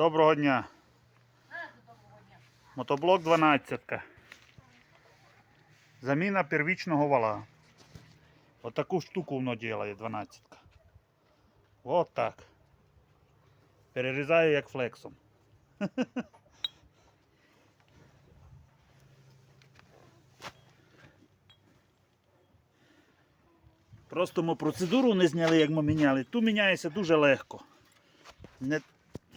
Доброго дня. Мотоблок 12. Заміна первічного вала. Отаку штуку воно ділає 12. От так. Перерізає як флексом. Просто ми процедуру не зняли, як ми міняли. Ту міняється дуже легко. Не,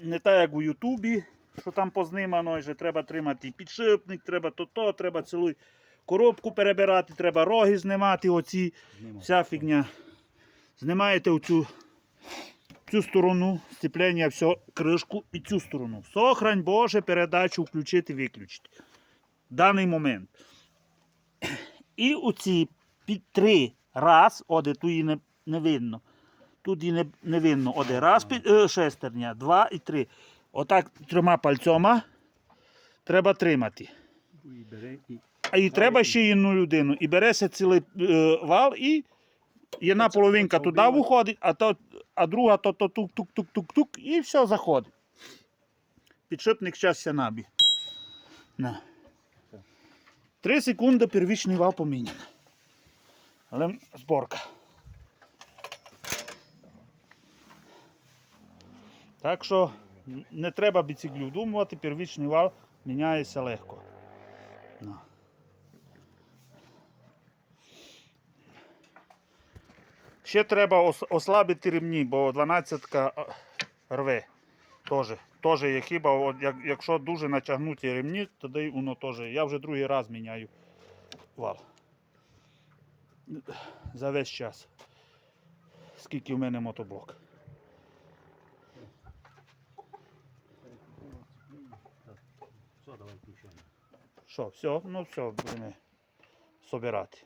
не так, як у Ютубі, що там познімано, що треба тримати підшипник, треба то-то, треба цілу коробку перебирати, треба роги знімати, оці, вся фігня. Знімаєте оцю цю сторону, степлення, все, кришку і цю сторону. Сохрань Боже, передачу включити, виключити. Даний момент. І оці під три раз, оде тут її не, не видно. Тут її не, не видно. Оде раз під, е, шестерня, два і три. Отак трьома пальцями треба тримати. А і треба ще одну людину. І береться цілий е, вал і одна половинка туди виходить, а, то, а друга то, то тук-тук-тук-тук-тук і все заходить. Підшипник щастя набі. На. Три секунди первічний вал поміняний. Але зборка. Так що не треба біциклів думати, первічний вал міняється легко. Ще треба ослабити ремні, бо 12 рве. Тоже. Тоже є хіба, якщо дуже натягнуті ремні, тоді воно теж. Я вже другий раз міняю вал. За весь час. Скільки в мене мотоблок. Давай включаємо. Що, все? Ну все, будемо собирати.